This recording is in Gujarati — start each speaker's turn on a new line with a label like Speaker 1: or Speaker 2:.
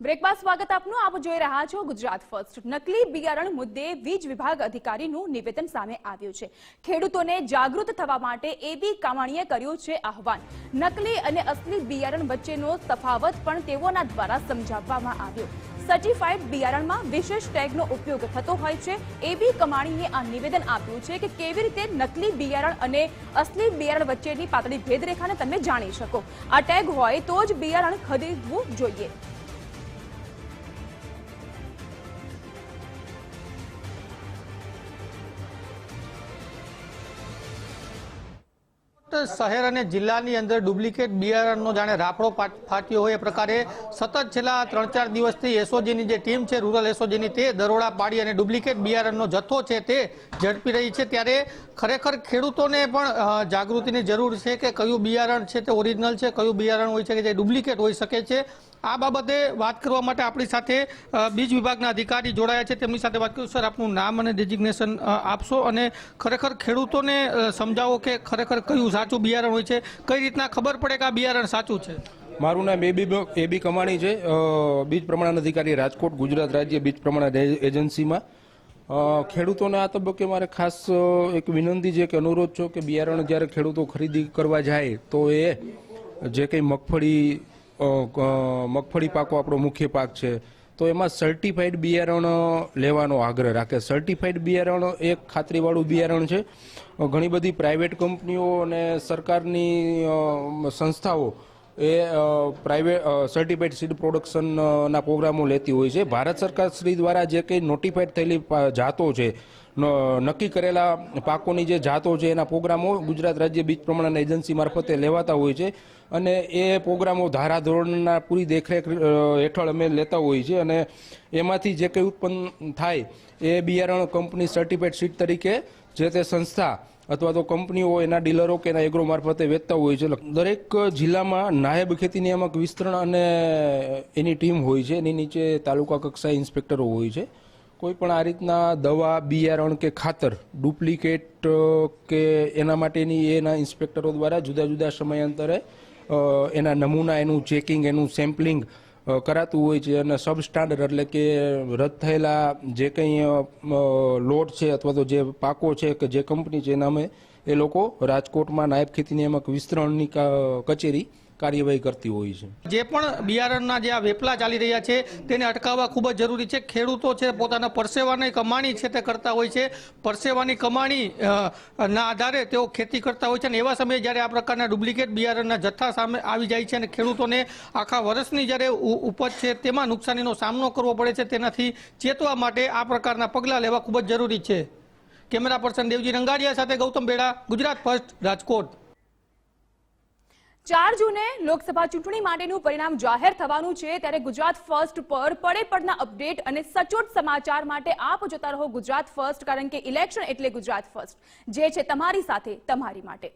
Speaker 1: બ્રેક બાદ સ્વાગત આપનું. આપ જોઈ રહ્યા છો ગુજરાત ફર્સ્ટ. નકલી બિયારણ મુદ્દે વીજ વિભાગ અધિકારીનું નિવેદન સામે આવ્યું છે. ખેડૂતોને જાગૃત થવા માટે એબી કામાણીએ કર્યું છે આહવાન. નકલી અને અસલી બિયારણ વચ્ચેનો તફાવત પણ તેઓના દ્વારા સમજાવવામાં આવ્યો. સર્ટિફાઈડ બિયારણમાં વિશેષ ટેગનો ઉપયોગ થતો હોય છે. એબી કમાણીએ આ નિવેદન આપ્યું છે કે કેવી રીતે નકલી બિયારણ અને અસલી બિયારણ વચ્ચેની પાતળી ભેદરેખાને તમે જાણી શકો. આ ટેગ હોય તો જ બિયારણ ખરીદવું જોઈએ.
Speaker 2: શહેર અને જિલ્લાની અંદર ડુપ્લિકેટ બિયારણનો જાણે રાફડો ફાટ્યો હોય એ પ્રકારે સતત છેલ્લા ત્રણ ચાર દિવસથી એસઓજીની જે ટીમ છે, રૂરલ એસઓજીની, તે દરોડા પાડી અને ડુપ્લિકેટ બિયારણનો જથ્થો છે તે ઝડપી રહી છે. ત્યારે ખરેખર ખેડૂતોને પણ જાગૃતિની જરૂર છે કે કયું બિયારણ છે તે ઓરિજિનલ છે, કયું બિયારણ હોય છે કે જે ડુપ્લિકેટ હોઈ શકે છે. આ બાબતે વાત કરવા માટે આપણી સાથે બીજ વિભાગના અધિકારી જોડાયા છે. તેમની સાથે વાત કરું સર, આપનું નામ અને ડેઝિગ્નેશન આપશો? અને ખરેખર ખેડૂતોને સમજાવો કે ખરેખર કયું સાચું બિયારણ હોય છે? કઈ રીતના ખબર પડે કે આ બિયારણ સાચું છે?
Speaker 3: મારું નામ એબી એબી કમાણી છે. બીજ પ્રમાણન અધિકારી રાજકોટ, ગુજરાત રાજ્ય બીજ પ્રમાણન એજન્સીમાં. ખેડૂતોને આ તબક્કે મારે ખાસ એક વિનંતી છે કે અનુરોધ છો કે બિયારણ જ્યારે ખેડૂતો ખરીદી કરવા જાય, તો એ જે કંઈ મગફળી મગફળી પાકો આપણો મુખ્ય પાક છે. તો એમાં સર્ટિફાઈડ બિયારણ લેવાનો આગ્રહ રાખે. સર્ટિફાઈડ બિયારણ એક ખાતરીવાળું બિયારણ છે. ઘણી બધી પ્રાઇવેટ કંપનીઓ અને સરકારની સંસ્થાઓ એ પ્રાઇવેટ સર્ટિફાઇડ સીડ પ્રોડક્શનના પ્રોગ્રામો લેતી હોય છે. ભારત સરકાર શ્રી દ્વારા જે કંઈ નોટિફાઈડ થયેલી જાતો છે નક્કી કરેલા પાકોની જે જાતો છે, એના પ્રોગ્રામો ગુજરાત રાજ્ય બીજ પ્રમાણન એજન્સી મારફતે લેવાતા હોય છે અને એ પ્રોગ્રામો ધારાધોરણના પૂરી દેખરેખ હેઠળ અમે લેતા હોઈએ છીએ અને એમાંથી જે કંઈ ઉત્પન્ન થાય એ બિયારણ કંપની સર્ટિફાઇડ સીટ તરીકે જે તે સંસ્થા અથવા તો કંપનીઓ એના ડીલરો કે એના એગ્રો મારફતે વેચતા હોય છે. દરેક જિલ્લામાં નાયબ ખેતી નિયામક વિસ્તરણ અને એની ટીમ હોય છે. એની નીચે તાલુકા કક્ષાએ ઇન્સ્પેક્ટરો હોય છે. કોઈ પણ આ રીતના દવા, બિયારણ કે ખાતર, ડુપ્લિકેટ કે એના માટેની એના ઇન્સ્પેક્ટરો દ્વારા જુદા જુદા સમયાંતરે એના નમૂના, એનું ચેકિંગ, એનું સેમ્પલિંગ કરાતું હોય છે અને સબ સ્ટાન્ડર્ડ એટલે કે રદ થયેલા જે કંઈ લોટ છે અથવા તો જે પાકો છે કે જે કંપની છે એના અમે એ લોકો રાજકોટમાં નાયબ ખેતી નિયામક વિસ્તરણની કચેરી કાર્યવાહી કરતી હોય છે.
Speaker 2: જે પણ બિયારણના જે આ વેપલા ચાલી રહ્યા છે, તેને અટકાવવા ખૂબ જ જરૂરી છે. ખેડૂતો છે, પોતાના પરસેવાની કમાણી છે તે કરતા હોય છે. પરસેવાની કમાણી ના આધારે તેઓ ખેતી કરતા હોય છે અને એવા સમયે જ્યારે આ પ્રકારના ડુપ્લિકેટ બિયારણના જથ્થા સામે આવી જાય છે અને ખેડૂતોને આખા વર્ષની જ્યારે ઉપજ છે તેમાં નુકસાનીનો સામનો કરવો પડે છે તેનાથી ચેતવા માટે આ પ્રકારના પગલાં લેવા ખૂબ જ જરૂરી છે. કેમેરા પર્સન દેવજી રંગાડિયા સાથે ગૌતમ બેડા, ગુજરાત ફર્સ્ટ, રાજકોટ.
Speaker 1: ચાર જૂને લોકસભા ચૂંટણી માટેનું પરિણામ જાહેર થવાનું છે, ત્યારે ગુજરાત ફર્સ્ટ પર પડે પડના અપડેટ અને સચોટ સમાચાર માટે આપ જોતા રહો ગુજરાત ફર્સ્ટ, કારણ કે ઇલેક્શન એટલે ગુજરાત ફર્સ્ટ. જે છે તમારી સાથે, તમારી માટે.